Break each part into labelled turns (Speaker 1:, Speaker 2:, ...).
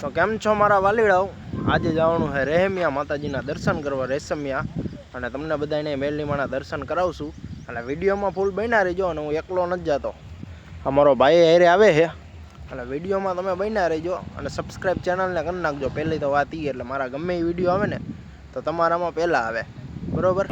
Speaker 1: તો કેમ છો મારા વાલીડાઓ? આજે જવાનું છે રહેમિયા માતાજીના દર્શન કરવા, રેશમિયા. અને તમને બધાને મેલનીમાના દર્શન કરાવશું. અને વિડીયોમાં ફૂલ બન્યા રહેજો અને હું એકલો નથી જતો. અમારો ભાઈ હેરે આવે છે. અને વિડીયોમાં તમે બન્યા રહેજો અને સબસ્ક્રાઈબ ચેનલને કરી નાખજો. પહેલી તો વાત એ એટલે મારા ગમે એ વીડિયો આવે ને, તો તમારામાં પહેલાં આવે. બરોબર?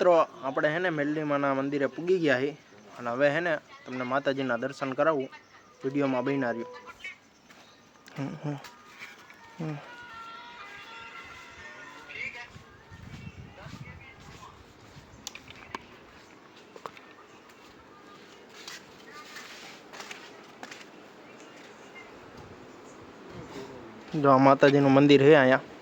Speaker 1: મિત્રો, આપણે હે ને મેલડીમાના મંદિરે પૂગી ગયા છીએ અને હવે હે ને તમને માતાજીના દર્શન કરાવું, વિડીયોમાં હમ. જો આ માતાજીનું મંદિર છે અહીંયા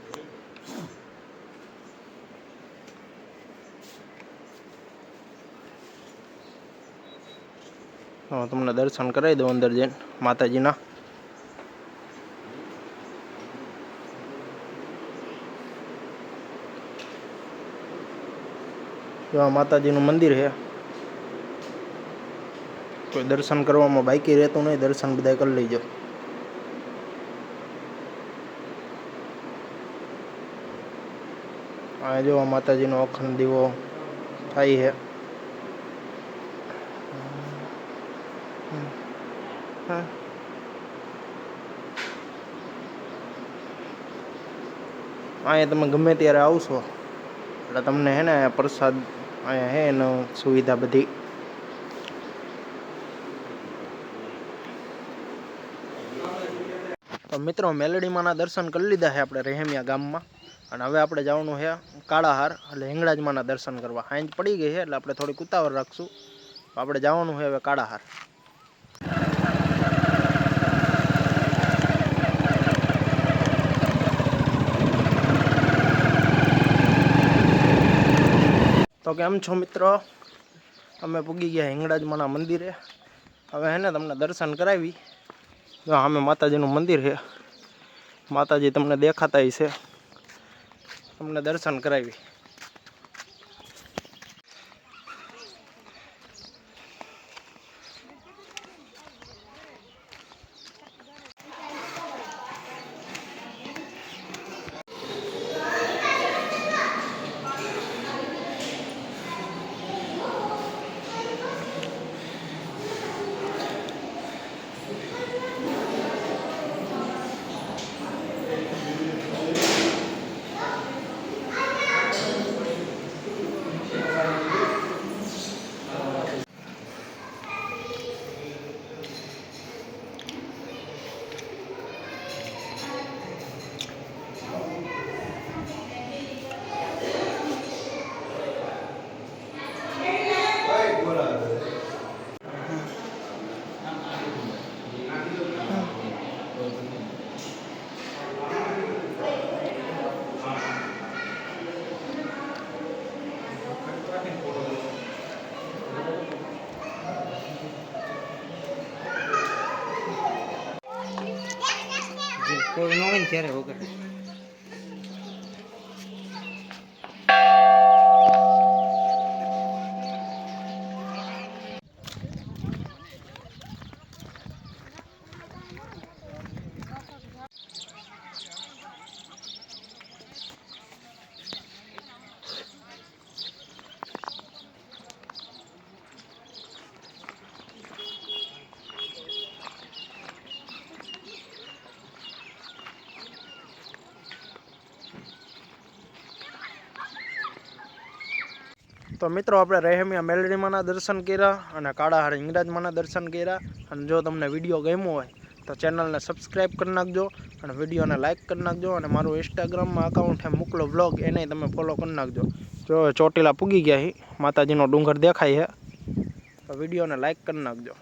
Speaker 1: હું તમને દર્શન કરાવી દઉં અંદર જઈને માતાજીના જો આ માતાજીનું મંદિર છે કોઈ દર્શન કરવામાં બાકી રહેતું નહીં દર્શન બધા કરી લેજો આ જો આ માતાજીનો અખંડ દીવો થાય છે હા અહીંયા તમે ગમે ત્યારે આવશો એટલે તમને હે ને પ્રસાદ અહીંયા હે એનો સુવિધા બધી તો મિત્રો મેલડીમાંના દર્શન કરી લીધા છે આપણે રહેમિયા ગામમાં અને હવે આપણે જવાનું છે કાળાહાર એટલે હિંગળાજમાંના દર્શન કરવા હાંજ પડી ગઈ છે એટલે આપણે થોડીક ઉતાવળ રાખશું તો આપણે જવાનું છે હવે કાળાહાર તો કેમ છો મિત્રો? અમે પૂગી ગયા હિંગળાજમાના મંદિરે. હવે હે ને તમને દર્શન કરાવી. જો સામે માતાજીનું મંદિર છે. માતાજી તમને દેખાતા છે. તમને દર્શન કરાવી.
Speaker 2: કોઈ ન હોય ને ત્યારે વગર.
Speaker 1: તો મિત્રો, આપણે રહેમિયા મેલડીમાંના દર્શન કર્યા અને કાળાહાર હિંગરાજમાંના દર્શન કર્યા. અને જો તમને વીડિયો ગમ્યો હોય, તો ચેનલને સબસ્ક્રાઈબ કરી નાખજો અને વિડીયોને લાઇક કરી નાખજો અને મારું ઇન્સ્ટાગ્રામમાં અકાઉન્ટ છે મોકલો વ્લોગ, એને તમે ફોલો કરી નાખજો. જો ચોટીલા પૂગી ગયા હી, માતાજીનો ડુંગર દેખાય છે, તો વિડીયોને લાઇક કરી નાખજો.